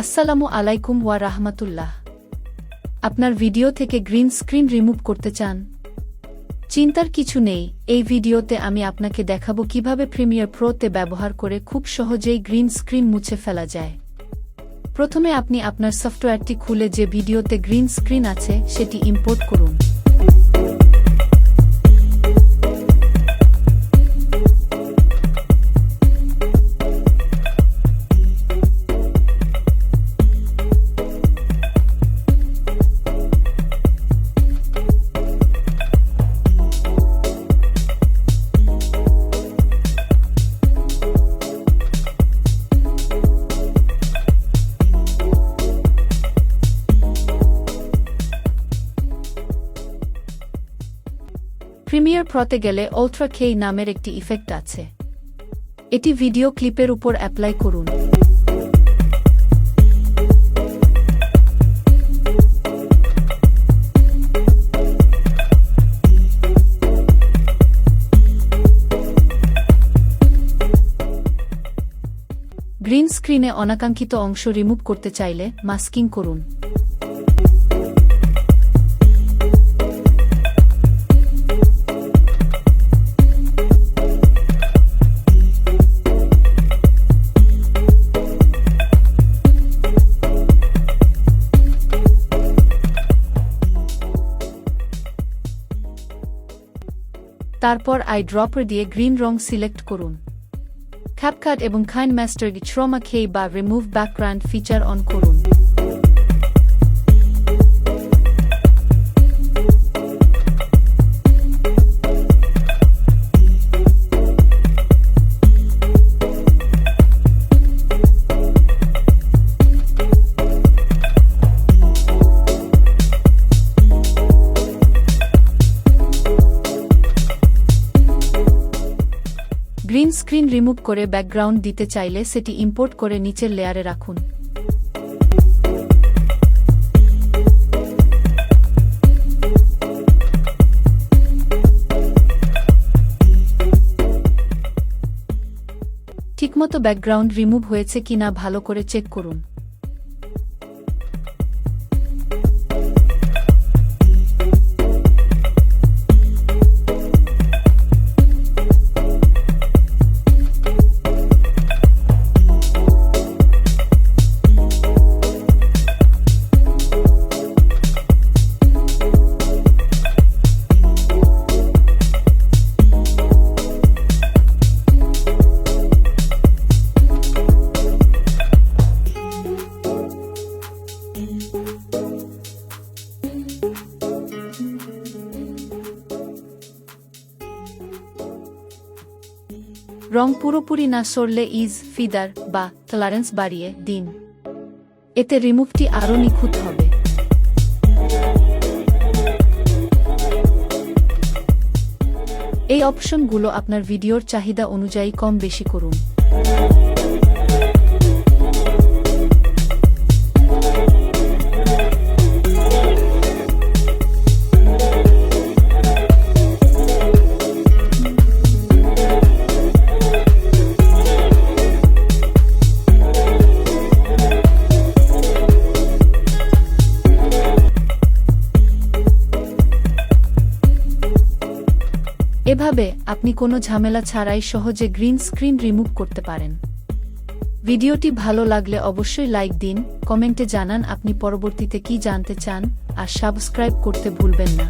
আসসালামু আলাইকুম ওয়া রাহমাতুল্লাহ। আপনার ভিডিও থেকে গ্রিন স্ক্রিন রিমুভ করতে চান? চিন্তার কিছু নেই, এই ভিডিওতে আমি আপনাকে দেখাবো কীভাবে প্রিমিয়ার প্রোতে ব্যবহার করে খুব সহজেই গ্রিন স্ক্রিন মুছে ফেলা যায়। প্রথমে আপনি আপনার সফটওয়্যারটি খুলে যে ভিডিওতে গ্রিন স্ক্রিন আছে, সেটি ইম্পোর্ট করুন। প্রিমিয়ার প্রতে গেলে অল্ট্রা খেই নামের একটি ইফেক্ট আছে। এটি ভিডিও ক্লিপের উপর অ্যাপ্লাই করুন। গ্রিন স্ক্রিনে অনাকাঙ্ক্ষিত অংশ রিমুভ করতে চাইলে মাস্কিং করুন। তারপর আই ড্রপার দিয়ে গ্রিন রং সিলেক্ট করুন। ক্যাপকাট এবং খাইন ম্যাস্টার ট্রমা খেই বা রিমুভ ব্যাকগ্রাউন্ড ফিচার অন করুন। গ্রিন স্ক্রিন রিমুভ করে ব্যাকগ্রাউন্ড দিতে চাইলে সেটি ইম্পোর্ট করে নিচের লেয়ারে রাখুন। ঠিকমতো ব্যাকগ্রাউন্ড রিমুভ হয়েছে কিনা ভালো করে চেক করুন। রং পুরোপুরি না সরলে ইজ, ফিদার বা ক্লারেন্স বাড়িয়ে দিন। এতে রিমুভটি আরও নিখুঁত হবে। এই অপশনগুলো আপনার ভিডিওর চাহিদা অনুযায়ী কম বেশি করুন। এভাবে আপনি কোনো ঝামেলা ছাড়াই সহজে গ্রিন স্ক্রিন রিমুভ করতে পারেন। ভিডিওটি ভালো লাগলে অবশ্যই লাইক দিন কমেন্টে জানান আপনি পরবর্তীতে কি জানতে চান, আর সাবস্ক্রাইব করতে ভুলবেন না।